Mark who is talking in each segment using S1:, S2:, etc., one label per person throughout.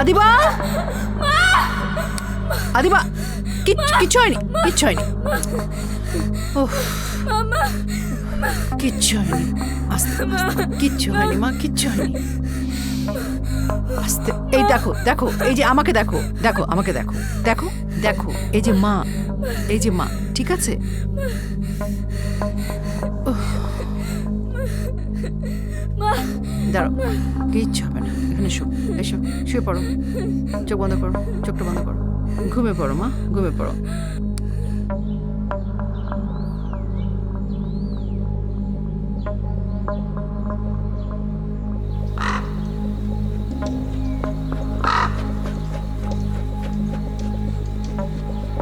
S1: আদিবা? আদিবা কিচ্ছু হয়নি কিচ্ছু হয়নি। কিচ্ছু হয়নি আস্তে কিচ্ছু হয়নি মা কিচ্ছু হয়নি। আস্তে এই দেখো দেখো এই যে আমাকে দেখো দেখো আমাকে দেখো দেখো দেখো এই যে মা এই যে মা ঠিক আছে। দাঁড়াও কিচ্ছু হবে শো এসো শুয়ে পড়ো। চোখ বন্ধ করো চোখটা বন্ধ করো। ঘুমে পড়ো মা ঘুমে পড়ো।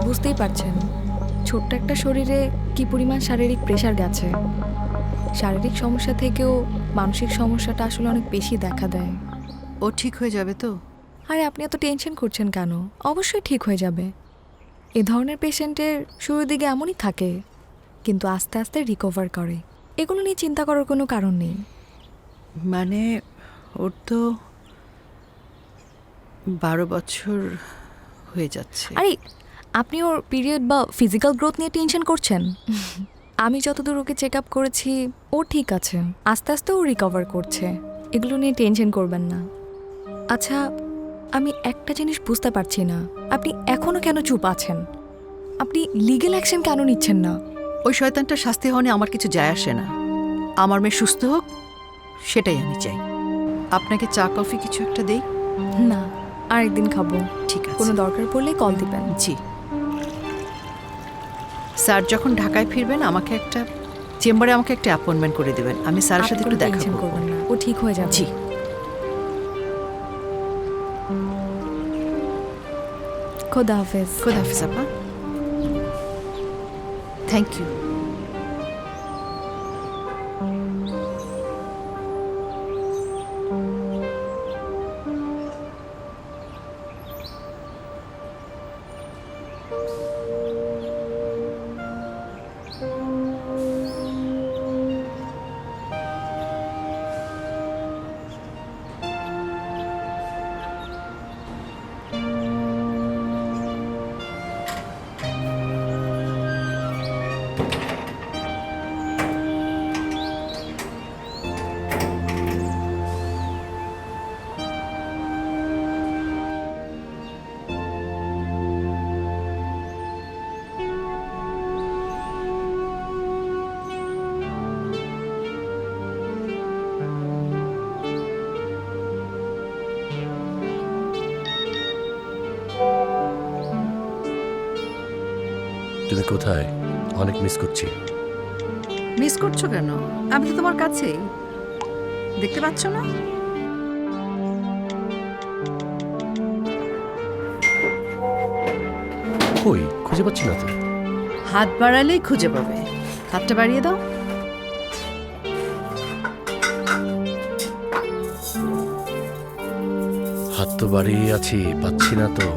S2: বুঝতেই পারছেন ছোট্ট একটা শরীরে কি পরিমাণ শারীরিক প্রেশার গেছে? শারীরিক সমস্যা থেকেও মানসিক সমস্যাটা আসলে অনেক বেশি দেখা দেয়।
S1: ও ঠিক হয়ে যাবে তো?
S2: আরে আপনি এত টেনশন করছেন কেন? অবশ্যই ঠিক হয়ে যাবে। এ ধরনের পেশেন্টের শুরুর দিকে এমনই থাকে কিন্তু আস্তে আস্তে রিকভার করে। এগুলো নিয়ে চিন্তা করার কোনো কারণ নেই।
S1: মানে ওর তো বারো বছর হয়ে যাচ্ছে।
S2: আরে আপনি ওর পিরিয়ড বা ফিজিক্যাল গ্রোথ নিয়ে টেনশন করছেন? আমি যতদূর ওকে চেক আপ করেছি ও ঠিক আছে। আস্তে আস্তে ও রিকভার করছে। এগুলো নিয়ে টেনশন করবেন না। আচ্ছা আমি একটা জিনিস বুঝতে পারছি না। আপনি এখনও কেন চুপ আছেন? আপনি লিগেল অ্যাকশন কেন নিচ্ছেন না?
S1: ওই শয়তানটা শাস্তি হওয়া আমার কিছু যায় আসে না। আমার মেয়ে সুস্থ হোক সেটাই আমি চাই। আপনাকে চা কফি কিছু একটা দেই?
S2: না আরেকদিন খাব।
S1: ঠিক আছে।
S2: কোনো দরকার পড়লে কল দিবেন।
S1: জি। স্যার যখন ঢাকায় ফিরবেন আমাকে একটা চেম্বারে আমাকে একটা অ্যাপয়েন্টমেন্ট করে দেবেন। আমি স্যারের সাথে একটু দেখা করব।
S2: করবেন না। ও ঠিক হয়ে যাবে।
S1: জি।
S2: খোদা হাফেজ
S1: খোদা হাফিজ আপা থ্যাংক ইউ
S3: কোথায়? অনেক মিস করছি।
S1: মিস করছ কেন? আমি তো তোমার কাছেই। দেখতে পাচ্ছ না?
S3: কই? খুঁজে পাচ্ছি না তো।
S1: হাত বাড়ালেই খুঁজে পাবে। হাতটা বাড়িয়ে দাও।
S3: হাত তো বাড়িয়ে আছি পাচ্ছি না তো।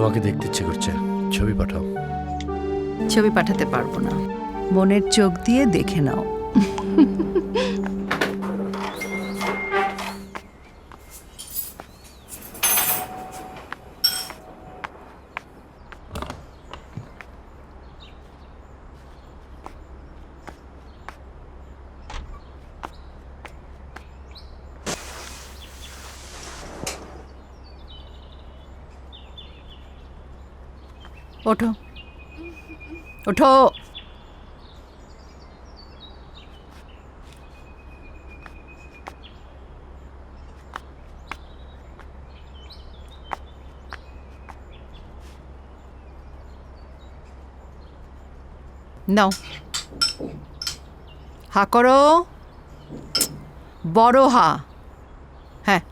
S3: তোমাকে দেখতে ইচ্ছে করছে। ছবি পাঠাও।
S1: ছবি পাঠাতে পারব না। বোনের চোখ দিয়ে দেখে নাও। ওঠো। ওঠো। নাও। হা করো। বড় হা হ্যাঁ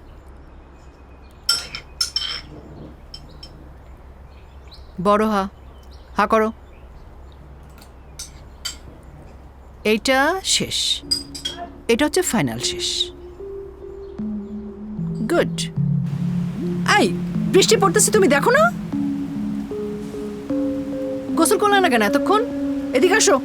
S1: বড় হা। হা করো। এইটা শেষ। এটা হচ্ছে ফাইনাল শেষ। গুড। আই, বৃষ্টি পড়তেছে, তুমি দেখো না? গোসল করলে না কেন এতক্ষণ? এদিকে আসো।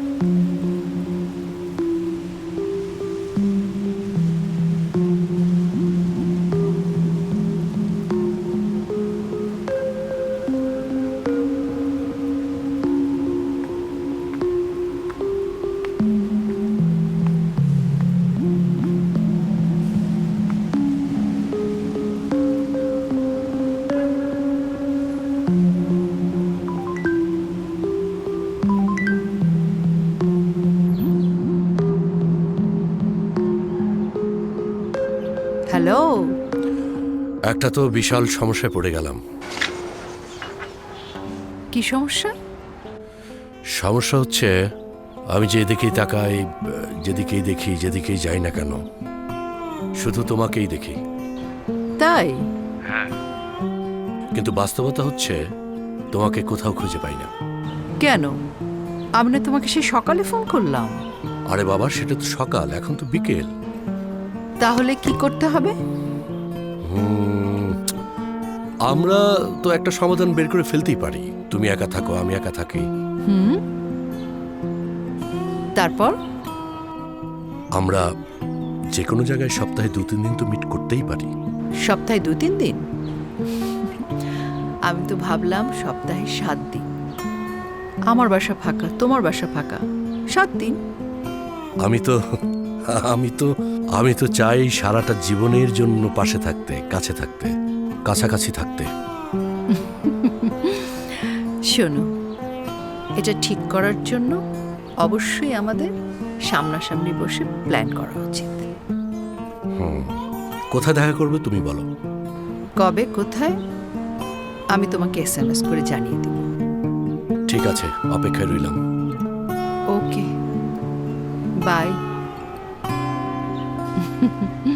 S3: একটা তো বিশাল সমস্যায় পড়ে গেলাম।
S1: কি সমস্যা?
S3: সমস্যা হচ্ছে আমি যেদিকেই তাকাই যেদিকেই দেখি যেদিকেই যাই না কেন শুধু তোমাকেই দেখি।
S1: তাই?
S3: কিন্তু বাস্তবতা হচ্ছে তোমাকে কোথাও খুঁজে পাই না।
S1: কেন? আমি না তোমাকে সেই সকালে ফোন করলাম।
S3: আরে বাবা সেটা তো সকাল এখন তো বিকেল।
S1: তাহলে কি করতে হবে?
S3: হুম, আমরা তো একটা সমাধান বের করে ফেলতেই পারি। তুমি একা থাকো আমি একা থাকি।
S1: হুম। তারপর?
S3: আমরা যে কোনো জায়গায় সপ্তাহে দু তিন দিন তো মিট করতেই পারি।
S1: সপ্তাহে দু তিন দিন? আমি তো ভাবলাম সপ্তাহে সাত দিন। আমার বাসা ফাঁকা তোমার বাসা ফাঁকা। সাত দিন?
S3: আমি তো আমি তো আমি তো চাই সারাটা জীবনের জন্য পাশে থাকতে কাছে থাকতে। কাছাকাছি থাকতে।
S1: শোনো এটা ঠিক করার জন্য অবশ্যই আমাদের সামনাসামনি বসে প্ল্যান করা উচিত।
S3: কোথায় দেখা করবে তুমি বলো।
S1: কবে কোথায় আমি তোমাকে এস এম এস করে জানিয়ে দেব।
S3: ঠিক আছে অপেক্ষায় রইলাম।
S1: ওকে বাই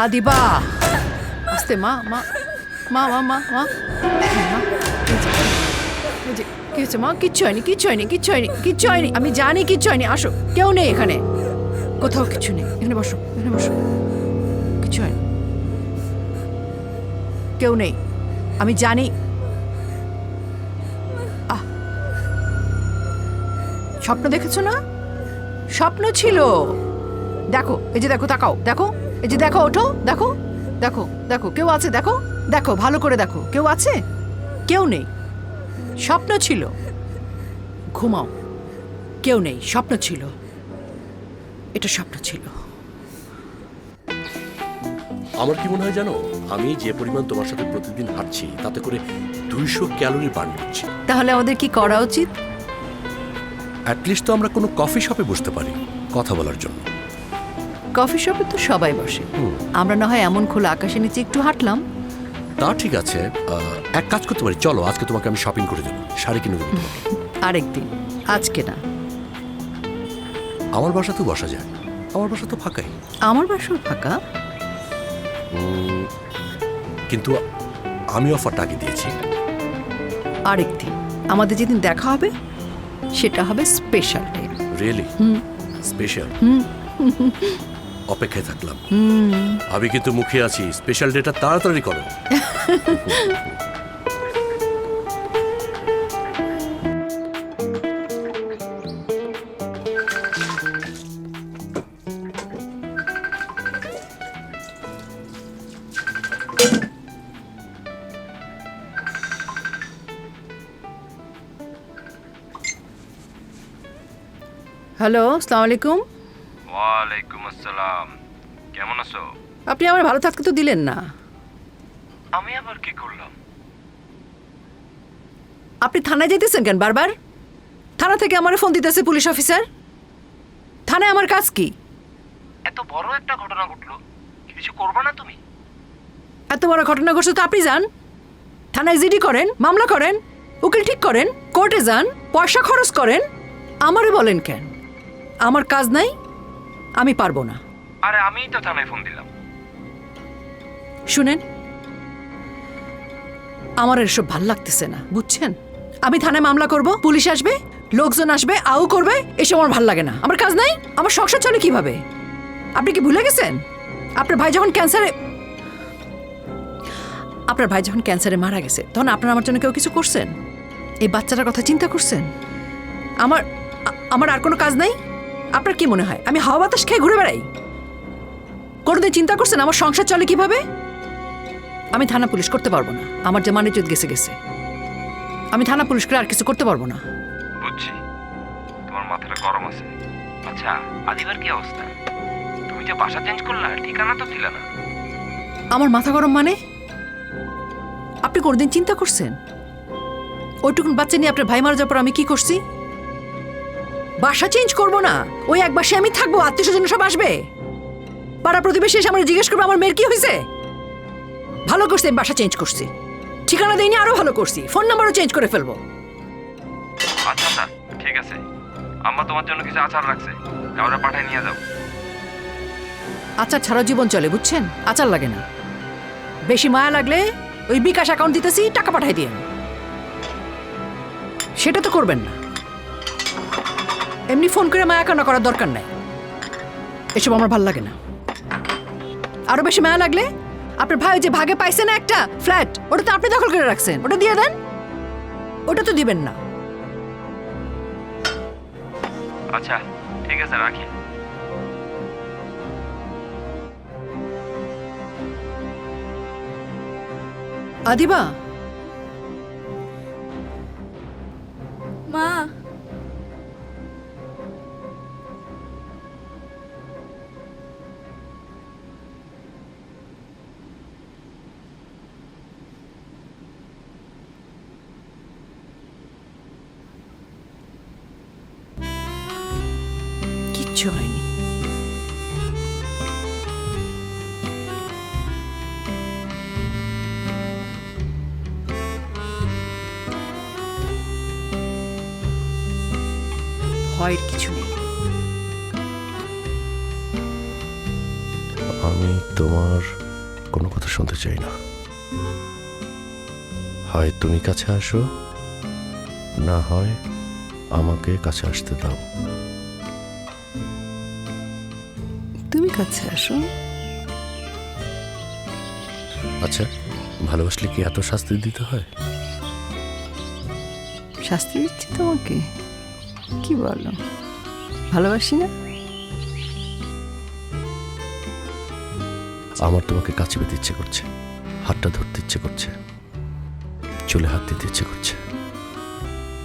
S1: আদিবা আস্তে মা মা মা মা মা মা কি হয়েছে মা কিচ্ছু হয়নি কিচ্ছু হয়নি কিচ্ছু হয়নি কিচ্ছু হয়নি আমি জানি কিচ্ছু হয়নি আসো কেউ নেই এখানে কোথাও কিছু নেই এখানে বসো এখানে বসো কিছু হয়নি কেউ নেই আমি জানি স্বপ্ন দেখেছ না স্বপ্ন ছিল দেখো এই যে দেখো তাকাও দেখো এই যে দেখো ওঠো দেখো দেখো দেখো কেউ আছে দেখো দেখো ভালো করে দেখো কেউ আছে? কেউ নেই। স্বপ্ন ছিল। ঘুমাও। কেউ নেই স্বপ্ন ছিল। এটা স্বপ্ন ছিল।
S3: আমার কি মনে হয় জানো? আমি যে পরিমাণ তোমার সাথে প্রতিদিন হাঁটছি তাতে করে দুইশো ক্যালোরি বার্ন করছি।
S1: তাহলে আমাদের কি করা উচিত?
S3: অ্যাটলিস্ট তো আমরা কোনো কফি শপে বসতে পারি কথা বলার জন্য।
S1: কফি শপে তো সবাই বসে।
S3: হুম।
S1: আমরা না হয় এমন খোলা আকাশের নিচে একটু হাঁটলাম।
S3: তা ঠিক আছে। এক কাজ করতে পারি। চলো আজকে তোমাকে আমি শপিং করে দেবো। শাড়ি কিনে দেবো।
S1: আরেকদিন। আজকে না।
S3: আমার বাসাতেও বসা যায়। আমার বাসা তো ফাঁকাই।
S1: আমার বাসর ফাঁকা।
S3: কিন্তু আমি অফারটা আগে দিয়েছি।
S1: আরেকদিন। আমাদের যেদিন দেখা হবে সেটা হবে স্পেশাল ডে
S3: রিয়েলি স্পেশাল অপেক্ষায় থাকলাম। আমি কিন্তু মুখে আছি। স্পেশাল ডেটা তাড়াতাড়ি করো।
S1: হ্যালো আসসালামু আলাইকুম
S4: ওয়ালাইকুম আসসালাম। কেমন আছো?
S1: আপনি আমার ভালো থাকতে তো দিলেন না।
S4: আমি আবার কি করলাম?
S1: আপনি থানায় যেতেছেন কেন বারবার? থানা থেকে আমার ফোন দিতেছে পুলিশ অফিসার। থানায় আমার কাজ কি?
S4: এত বড় একটা ঘটনা ঘটলো। কিছু করবে না তুমি?
S1: এত বড় ঘটনা ঘটছে তো আপনি যান। থানায় জিডি করেন মামলা করেন উকিল ঠিক করেন কোর্টে যান পয়সা খরচ করেন। আমারে বলেন কেন? আমার কাজ নাই আমি পারব না।
S4: আরে আমিই তো থানায় ফোন দিলাম।
S1: শুনেন আমার এসব ভালো লাগতেছে না বুঝছেন? আমি থানায় মামলা করব পুলিশ আসবে লোকজন আসবে আউ করবে এসব আমার ভালো লাগে না। আমার কাজ নাই? আমার সংসার চলে কীভাবে? আপনি কি ভুলে গেছেন? আপনার ভাই যখন ক্যান্সারে আপনার ভাই যখন ক্যান্সারে মারা গেছে তখন আপনার আমার জন্য কেউ কিছু করছেন? এই বাচ্চাটার কথা চিন্তা করছেন? আমার আমার আর কোনো কাজ নাই? আপনার কি মনে হয়? আমি হাওয়া বাতাস খেয়ে ঘুরে বেড়াই? কোনোদিন চিন্তা করছেন আমার সংসার চলে কীভাবে? আমি থানা পুলিশ করতে পারব না। আমার যে মানিজ্যত গেছে গেছে। আমি থানা পুলিশ করে আর কিছু করতে পারব না।
S4: বুঝছি। তোমার মাথাটা গরম আছে। আচ্ছা আদিবার কি অবস্থা? তুমি যে বাসা চেঞ্জ করলা ঠিকানা তো দিলা না।
S1: আমার মাথা গরম মানে? আপনি কোনোদিন চিন্তা করছেন? ওইটুকুন বাচ্চা নিয়ে আপনার ভাই মারা যাওয়ার পর আমি কি করছি? বাসা চেঞ্জ করব না। ওই এক বাসে আমি থাকব আত্মীয় স্বজন সব আসবে। পাড়া প্রতিবেশী এসে আমার জিজ্ঞেস করবে আমার মেয়ের কি হয়েছে? ভালো করছি আমি বাসা চেঞ্জ করছি। ঠিকানা দেয়নি আরও ভালো করছি। ফোন নাম্বারও চেঞ্জ করে ফেলব।
S4: আচ্ছা আচ্ছা ঠিক আছে। আম্মা তোমার জন্য কিছু আচার রাখছে। কাউরে পাঠায় নিয়ে যাও।
S1: আচার ছাড়া জীবন চলে বুঝছেন? আচার লাগে না। বেশি মায়া লাগলে ওই বিকাশ অ্যাকাউন্ট দিতেছি টাকা পাঠাই দিয়ে সেটা তো করবেন না। এমনি ফোন করে মায়া কান্না করার দরকার নাই। এসব আমার ভালো লাগে না। আরও বেশি মায়া লাগলে আপনার ভাই যে ভাগে পাইছে না একটা ফ্ল্যাট ওটা তো আপনি দখল করে রাখছেন। ওটা দিয়ে দেন। ওটা তো দিবেন না।
S4: আচ্ছা ঠিক আছে রাখি।
S1: আদিবা
S3: আমি তোমার কোনো কথা শুনতে চাই না। হয় তুমি কাছে আসো না হয় আমাকে কাছে আসতে দাও।
S1: তুমি কাছে আসো।
S3: আচ্ছা ভালোবাসলে কি এত শাস্তি দিতে হয়?
S1: শাস্তি দিচ্ছি তোমাকে? কি বলো? ভালোবাসি না?
S3: আমার তোমাকে কাছে পেতে ইচ্ছে করছে। হাতটা ধরতে ইচ্ছে করছে। চুলে হাত দিতে ইচ্ছে করছে।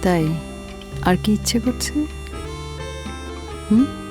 S1: তাই? আর কি ইচ্ছে করছে? হুম?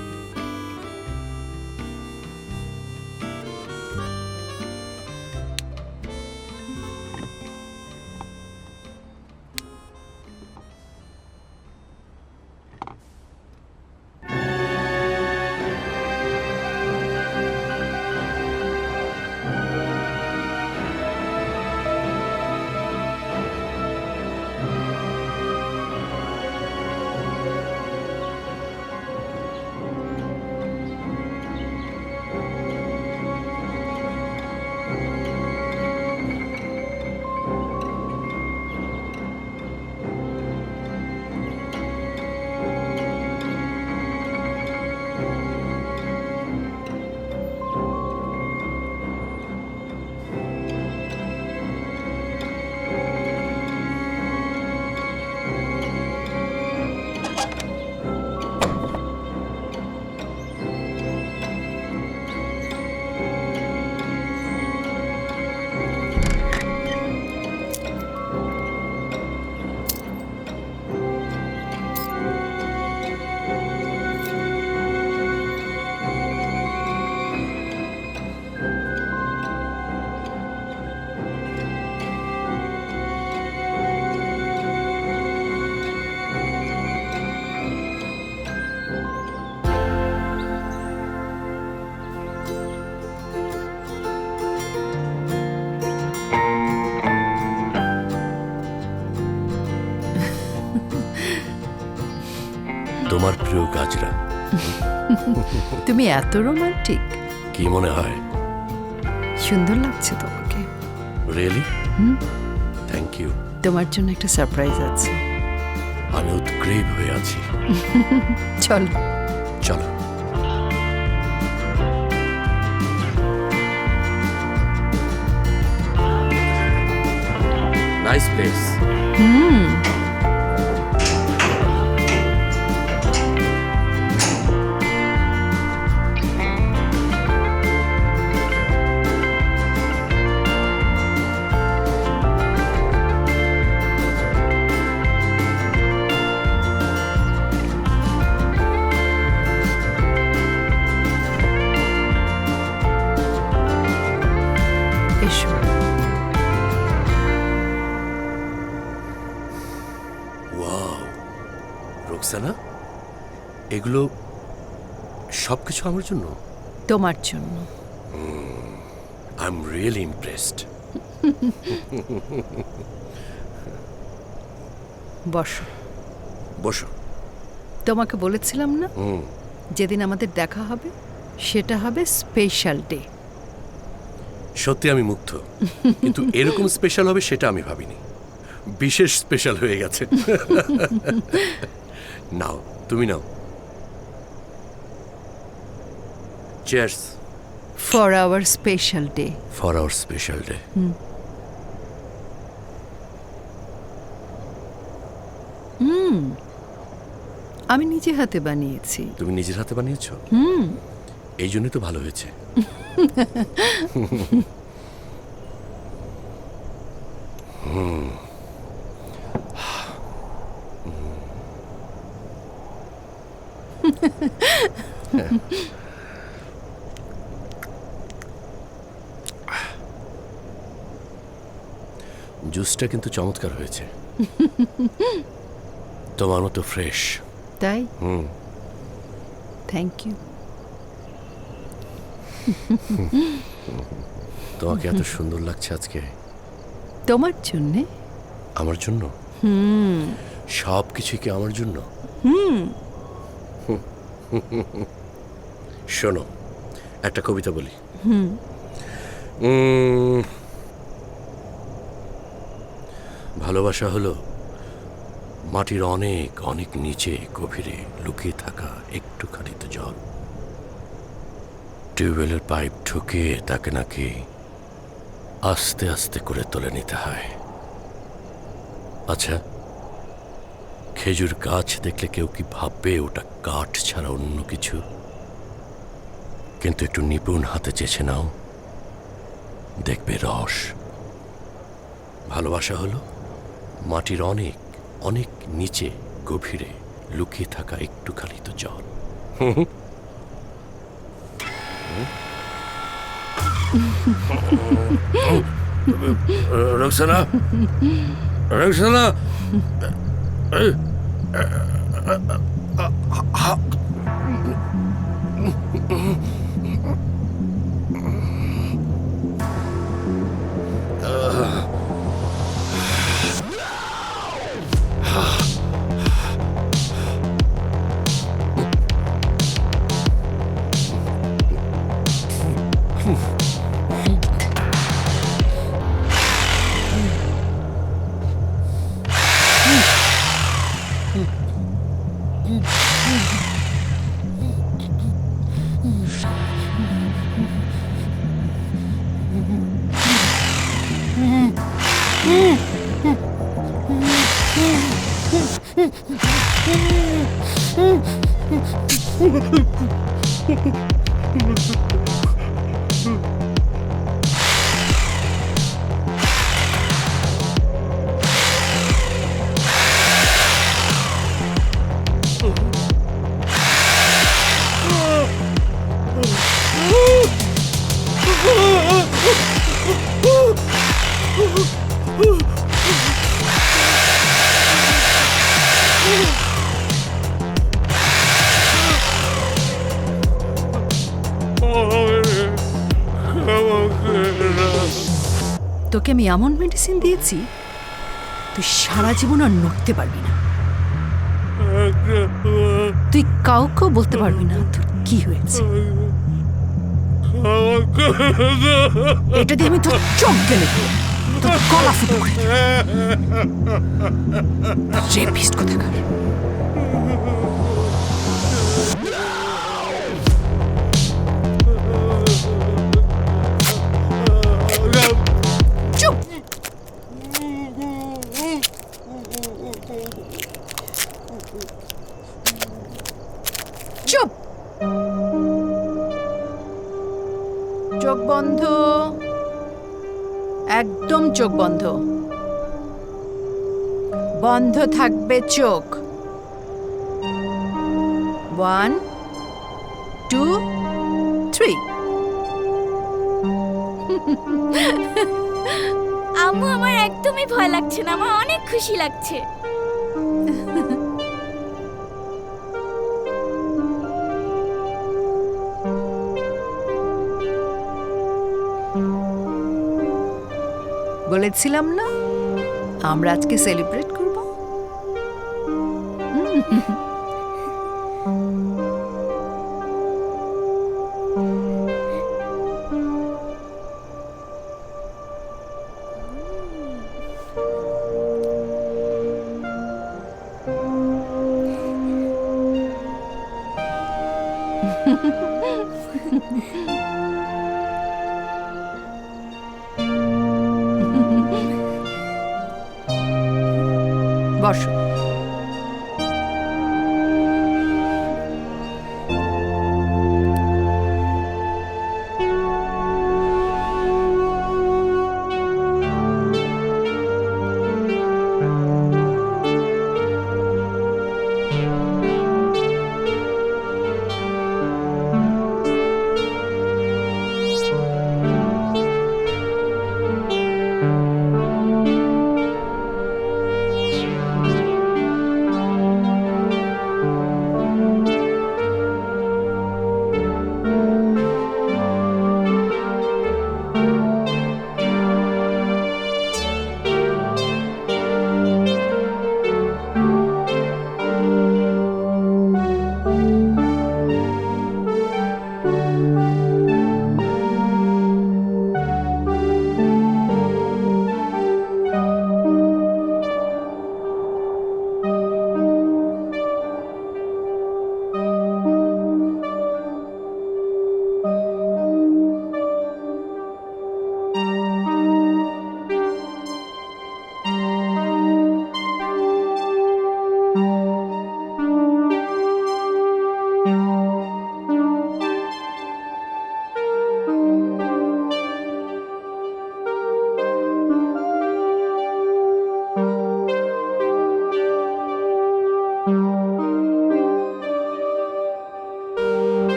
S3: তোমার প্রিয় গাজরা
S1: তুমি এত রোমান্টিক।
S3: কি মনে হয়?
S1: সুন্দর লাগছে তোমাকে।
S3: Really
S1: hmm.
S3: থ্যাংক ইউ
S1: তোমার জন্য একটা সারপ্রাইজ আছে।
S3: আমি উদ্গ্রীব হয়ে আছি।
S1: চলো।
S3: চলো। Nice place
S1: hmm.
S3: এগুলো সব কিছু আমার জন্য?
S1: তোমার জন্য।
S3: আই এম রিয়েলি ইমপ্রেসড
S1: বসো।
S3: বসো।
S1: তোমাকে বলেছিলাম না?
S3: হুম
S1: যেদিন আমাদের দেখা হবে সেটা হবে স্পেশাল ডে
S3: সত্যি আমি মুগ্ধ। কিন্তু এরকম স্পেশাল হবে সেটা আমি ভাবিনি। বিশেষ স্পেশাল হয়ে গেছে। নাও তুমি নাও। Cheers
S1: for our special day
S3: for our special day hmm
S1: আমি নিজে হাতে বানিয়েছি।
S3: তুমি নিজের হাতে বানিয়েছো? এই জন্যই তো ভালো হয়েছে। হুম। জুসটা কিন্তু চমৎকার হয়েছে। তোমার মতো ফ্রেশ।
S1: তাই?
S3: হুম।
S1: থ্যাংক ইউ
S3: তোমাকে এত সুন্দর লাগছে আজকে।
S1: তোমার জন্যে?
S3: আমার জন্য? হুম। সব কিছুই কি আমার জন্য? হুম। শোনো একটা কবিতা বলি। উম, ভালোবাসা হলো মাটির অনেক অনেক নিচে গভীরে লুকিয়ে থাকা একটুখানি তো জল। টিউবওয়েলের পাইপ ঢুকে তাকে নাকি আস্তে আস্তে করে তুলে নিতে হয়। আচ্ছা খেজুর গাছ দেখলে কেউ কি ভাববে ওটা কাঠ ছাড়া অন্য কিছু? কিন্তু একটু নিপুণ হাতে চেছে নাও, দেখবে রস। ভালোবাসা হলো মাটির অনেক অনেক নিচে গভীরে লুকিয়ে থাকা একটু খালি তো জল। রোকসানা? রোকসানা? Thank you.
S1: তোকে আমি এমন মেডিসিন দিয়েছি, তুই সারা জীবন আর নড়তে পারবি না। তুই কাউকেও বলতে পারবি না, তোর কি হয়েছে। এটা দিয়ে আমি তোর চোখ গেলে তোর গলা ফুটো করে রেপিস্ট কোথাকার। একদম চোখ বন্ধ। বন্ধ থাকবে চোখ। One two three.
S5: আম্মু আমার একদমই ভয় লাগছে না আমার অনেক খুশি লাগছে।
S1: বলেছিলাম না? আমরা আজকে সেলিব্রেট করব? বসো